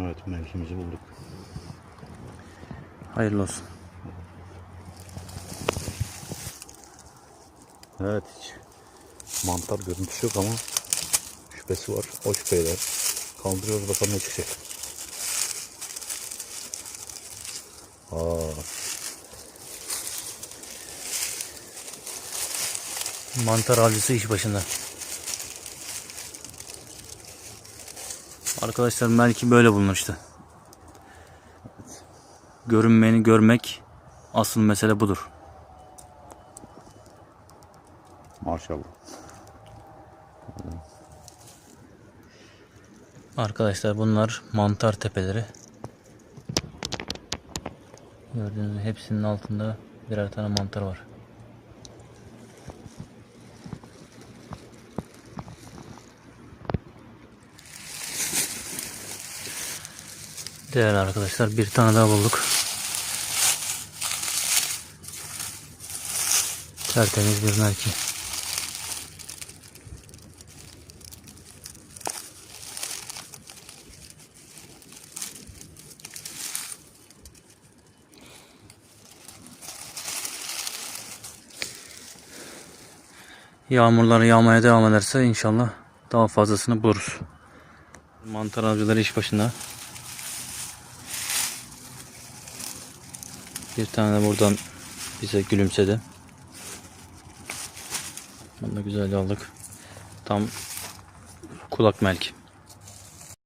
Evet melkimizi bulduk. Hayırlı olsun. Evet hiç mantar görüntüsü yok ama şüphesi var. O şüpheyle kaldırıyoruz bakalım ne çıkacak. Aa, Mantar avcısı iş başında. Arkadaşlar belki böyle bulunur işte. Görünmeyeni görmek asıl mesele budur. maşallah. Arkadaşlar bunlar mantar tepeleri. Gördüğünüz hepsinin altında birer tane mantar var. Değerli arkadaşlar bir tane daha bulduk. Tertemiz bir merki. Yağmurlar yağmaya devam ederse inşallah daha fazlasını buluruz. Mantar avcıları iş başında. Bir tane de buradan bize gülümsedi. Bunu da güzel aldık. Tam kulak melki.